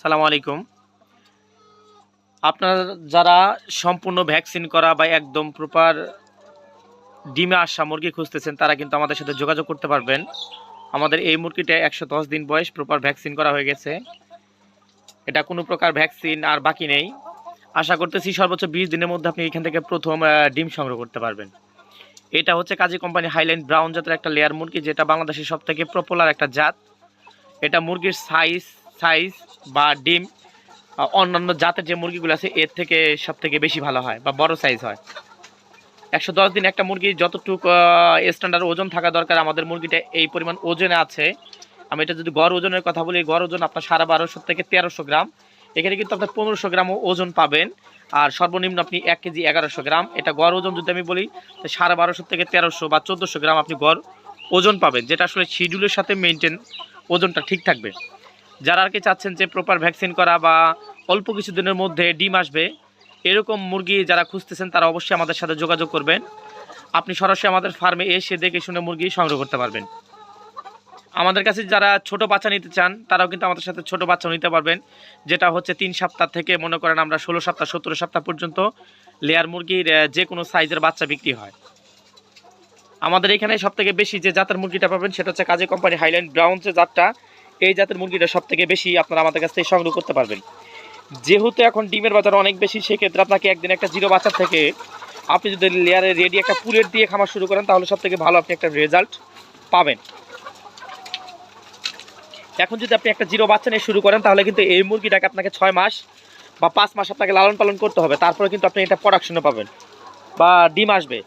সালাম আলাইকুম। আপনার যারা সম্পূর্ণ ভ্যাকসিন করা বা একদম প্রপার ডিমে আসা মুরগি খুঁজতেছেন, তারা কিন্তু আমাদের সাথে যোগাযোগ করতে পারবেন। আমাদের এই মুরগিটা একশো দশ দিন বয়স, প্রপার ভ্যাকসিন করা হয়ে গেছে। এটা কোনো প্রকার ভ্যাকসিন আর বাকি নেই। আশা করতেছি সর্বোচ্চ বিশ দিনের মধ্যে আপনি এখান থেকে প্রথম ডিম সংগ্রহ করতে পারবেন। এটা হচ্ছে কাজী কোম্পানি হাইল্যান্ড ব্রাউন জাতের একটা লেয়ার মুরগি, যেটা বাংলাদেশের সব থেকে পপুলার একটা জাত। এটা মুরগির সাইজ সাইজ বা ডিম অন্যান্য জাতের যে মুরগিগুলো আছে, এর থেকে সব থেকে বেশি ভালো হয় বা বড় সাইজ হয়। একশো দশ দিন একটা মুরগি যতটুকু স্ট্যান্ডার্ড ওজন থাকা দরকার, আমাদের মুরগিটা এই পরিমাণ ওজনে আছে। আমি এটা যদি গড় ওজনের কথা বলি, গড় ওজন আপনার সাড়ে বারোশো থেকে তেরোশো গ্রাম। এখানে কিন্তু আপনার পনেরোশো গ্রাম ওজন পাবেন। আর সর্বনিম্ন আপনি এক কেজি এগারোশো গ্রাম। এটা গড় ওজন যদি আমি বলি সাড়ে বারোশো থেকে তেরোশো বা চোদ্দোশো গ্রাম আপনি গড় ওজন পাবেন, যেটা আসলে শিডিউলের সাথে মেনটেন ওজনটা ঠিক থাকবে। যারা আর কি চাচ্ছেন যে প্রপার ভ্যাকসিন করা বা অল্প কিছু দিনের মধ্যে ডিম আসবে, এরকম মুরগি যারা খুঁজতেছেন, তারা অবশ্যই আমাদের সাথে যোগাযোগ করবেন। আপনি সরাসরি আমাদের ফার্মে এসে দেখে শুনে মুরগি সংগ্রহ করতে পারবেন। আমাদের কাছে যারা ছোট বাচ্চা নিতে চান, তারাও কিন্তু আমাদের সাথে ছোট বাচ্চা নিতে পারবেন, যেটা হচ্ছে তিন সপ্তাহ থেকে মনে করেন আমরা ষোলো সপ্তাহ, সতেরো সপ্তাহ পর্যন্ত লেয়ার মুরগির যে কোনো সাইজের বাচ্চা বিক্রি হয়। আমাদের এখানে সব থেকে বেশি যে জাতের মুরগিটা পাবেন সেটা হচ্ছে কাজে কোম্পানি হাইল্যান্ড ব্রাউন যে জাতটা। এই জাতের মুরগিটা সব থেকে বেশি আপনারা আমাদের কাছ থেকে সংগ্রহ করতে পারবেন। যেহেতু এখন ডিমের বাজার অনেক বেশি, সেক্ষেত্রে আপনাকে একদিন একটা জিরো বাচ্চা থেকে আপনি যদি লেয়ারে রেডি একটা পুলেট দিয়ে খামার শুরু করেন, তাহলে সব থেকে ভালো আপনি একটা রেজাল্ট পাবেন। এখন যদি আপনি একটা জিরো বাচ্চা নিয়ে শুরু করেন, তাহলে কিন্তু এই মুরগিটাকে আপনাকে ছয় মাস বা পাঁচ মাস আপনাকে লালন পালন করতে হবে। তারপরে কিন্তু আপনি এটা প্রোডাকশনে পাবেন বা ডিম আসবে।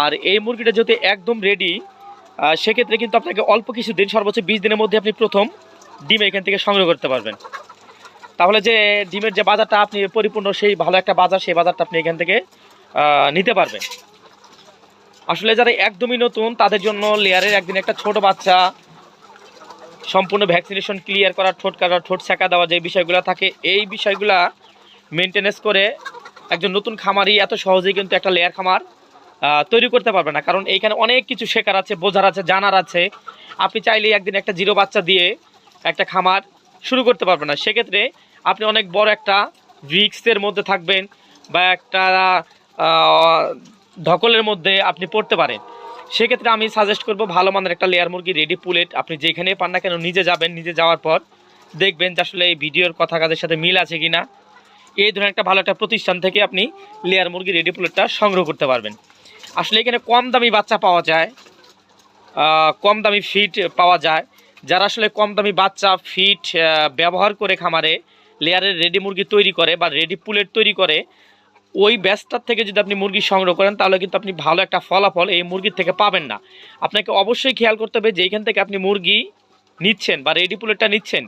আর এই মুরগিটা যদি একদম রেডি সেক্ষেত্রে কিন্তু আপনাকে অল্প কিছু দিন সর্বোচ্চ বিশ দিনের মধ্যে আপনি প্রথম ডিম এখান থেকে সংগ্রহ করতে পারবেন। তাহলে যে ডিমের যে বাজারটা আপনি পরিপূর্ণ সেই ভালো একটা বাজার, সেই বাজারটা আপনি এখান থেকে নিতে পারবেন। আসলে যারা একদমই নতুন, তাদের জন্য লেয়ারের একদিন একটা ছোট বাচ্চা, সম্পূর্ণ ভ্যাকসিনেশন ক্লিয়ার করা, ঠোঁট কাটা, ঠোঁট ছেঁকা দেওয়া যে বিষয়গুলো থাকে, এই বিষয়গুলা মেনটেনেন্স করে একজন নতুন খামারই এত সহজেই কিন্তু একটা লেয়ার খামার তৈরি করতে পারবে না। কারণ এইখানে অনেক কিছু শেখার আছে, বোঝার আছে, জানার আছে। আপনি চাইলে একদিন একটা জিরো বাচ্চা দিয়ে একটা খামার শুরু করতে পারবেন না। সেক্ষেত্রে আপনি অনেক বড় একটা রিক্সের মধ্যে থাকবেন বা একটা ধকলের মধ্যে আপনি পড়তে পারেন। সেক্ষেত্রে আমি সাজেস্ট করব ভালো মানের একটা লেয়ার মুরগি রেডি পুলেট। আপনি যেখানে পান না কেন নিজে যাবেন, নিজে যাওয়ার পর দেখবেন যে আসলে এই ভিডিওর কথা কাজের সাথে মিল আছে কি না এই ধরনের একটা ভালো একটা প্রতিষ্ঠান থেকে আপনি লেয়ার মুরগি রেডি পুলেটটা সংগ্রহ করতে পারবেন। আসলে এখানে কম দামি বাচ্চা পাওয়া যায় কম দামি ফিট পাওয়া যায়। যারা আসলে কম দামি বাচ্চা ফিট ব্যবহার করে খামারে লেয়ারের রেডি মুরগি তৈরি করে বা রেডি পুলেট তৈরি করে, ওই ব্যাচটার থেকে যদি আপনি মুরগি সংগ্রহ করেন, তাহলে কিন্তু আপনি ভালো একটা ফলাফল এই মুরগির থেকে পাবেন না। আপনাকে অবশ্যই খেয়াল করতে হবে যে এইখান থেকে আপনি মুরগি নিচ্ছেন বা রেডি পুলেটটা নিচ্ছেন,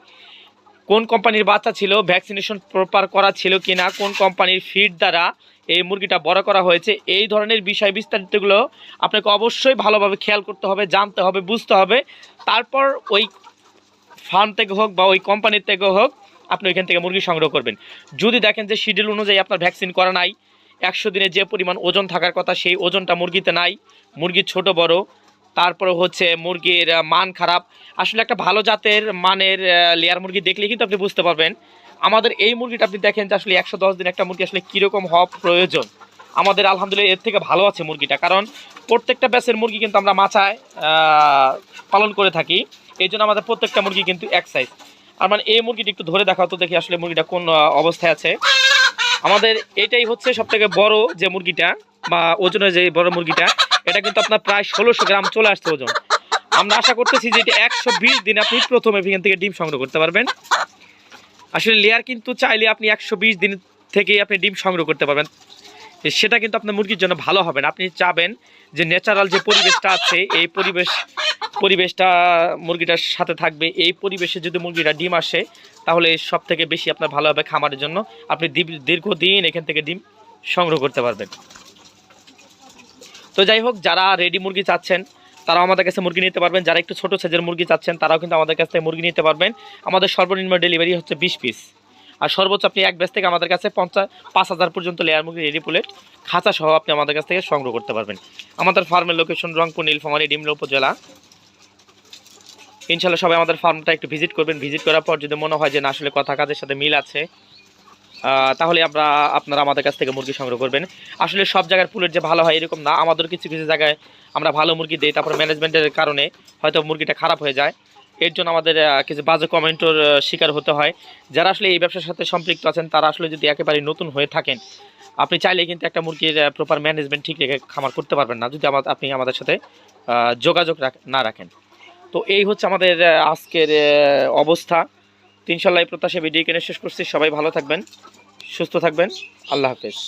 কোন কোম্পানির বাচ্চা ছিল ভ্যাকসিনেশন প্রপার করা ছিল কিনা, কোন কোম্পানির ফিড দ্বারা এই মুরগিটা বড় করা হয়েছে। এই ধরনের বিষয় বিস্তারিতগুলো আপনাকে অবশ্যই ভালোভাবে খেয়াল করতে হবে, জানতে হবে, বুঝতে হবে। তারপর ওই ফার্ম থেকে হোক বা ওই কোম্পানির থেকে হোক, আপনি ওইখান থেকে মুরগি সংগ্রহ করবেন। যদি দেখেন যে শিডিউল অনুযায়ী আপনার ভ্যাকসিন করা নাই, একশো দিনে যে পরিমাণ ওজন থাকার কথা, সেই ওজনটা মুরগিতে নাই, মুরগি ছোট, বড়, তারপরে হচ্ছে মুরগির মান খারাপ। আসলে একটা ভালো জাতের মানের লেয়ার মুরগি দেখলে কিন্তু আপনি বুঝতে পারবেন আমাদের এই মুরগিটা আপনি দেখেন যে আসলে একশো দশ দিন একটা মুরগি আসলে কীরকম হওয়া প্রয়োজন। আমাদের আলহামদুলিল্লাহ এর থেকে ভালো আছে মুরগিটা, কারণ প্রত্যেকটা ব্যাচের মুরগি কিন্তু আমরা মাছায় পালন করে থাকি। এই জন্য আমাদের প্রত্যেকটা মুরগি কিন্তু এক সাইজ আর মানে এই মুরগিটা একটু ধরে দেখাও তো দেখি আসলে মুরগিটা কোন অবস্থায় আছে। আমাদের এটাই হচ্ছে সব থেকে বড় যে মুরগিটা, বা ওজনের যে বড় মুরগিটা, এটা কিন্তু আপনার প্রায় ষোলোশো গ্রাম চলে আসছে ওজন। আমরা আশা করতেছি যে এটা একশো দিন আপনি প্রথমে এখান থেকে ডিম সংগ্রহ করতে পারবেন। আসলে লেয়ার কিন্তু চাইলে আপনি একশো বিশ দিন থেকে আপনি ডিম সংগ্রহ করতে পারবেন। সেটা কিন্তু আপনার মুরগির জন্য ভালো হবে না। আপনি চাবেন যে ন্যাচারাল যে পরিবেশটা আছে, এই পরিবেশ, পরিবেশটা মুরগিটার সাথে থাকবে। এই পরিবেশে যদি মুরগিটা ডিম আসে, তাহলে সব থেকে বেশি আপনার ভালো হবে খামারের জন্য। আপনি দীর্ঘদিন এখান থেকে ডিম সংগ্রহ করতে পারবেন। তো যাই হোক, যারা রেডি মুরগি চাচ্ছেন তারাও আমাদের কাছে মুরগি নিতে পারবেন। যারা একটু ছোটো সাইজের মুরগি চাচ্ছেন, তারাও কিন্তু আমাদের কাছ থেকে মুরগি নিতে পারবেন। আমাদের সর্বনিম্ন ডেলিভারি হচ্ছে বিশ পিস আর সর্বোচ্চ আপনি এক ব্যাস থেকে আমাদের কাছে পঞ্চাশ পাঁচ হাজার পর্যন্ত লেয়ার মুরগি রেডি প্লেট খাঁচা সহ আপনি আমাদের কাছ থেকে সংগ্রহ করতে পারবেন। আমাদের ফার্মের লোকেশন রংপুর, নীলফামারী, ডিমলা উপজেলা। ইনশাল্লাহ সবাই আমাদের ফার্মটা একটু ভিজিট করবেন। ভিজিট করার পর যদি মনে হয় যে না, আসলে কথা, কাজের সাথে মিল আছে তাহলে আমরা, আপনারা আমাদের কাছ থেকে মুরগি সংগ্রহ করবেন। আসলে সব জায়গার পুলের যে ভালো হয় এরকম না আমাদের কিছু কিছু জায়গায় আমরা ভালো মুরগি দিই, তারপর ম্যানেজমেন্টের কারণে হয়তো মুরগিটা খারাপ হয়ে যায়। এর জন্য আমাদের কিছু বাজে কমেন্টর শিকার হতে হয়। যারা আসলে এই ব্যবসার সাথে সম্পৃক্ত আছেন, তারা আসলে যদি একেবারে নতুন হয়ে থাকেন, আপনি চাইলে কিন্তু একটা মুরগির প্রপার ম্যানেজমেন্ট ঠিক রেখে খামার করতে পারবেন না, যদি আমা- আপনি আমাদের সাথে যোগাযোগ না রাখেন। তো এই হচ্ছে আমাদের আজকের অবস্থা। তিনশাল্লাহ প্রত্যাশা ভিডিও কিনে শেষ করছি। সবাই ভালো থাকবেন সুস্থ থাকবেন। আল্লাহ হাফেজ।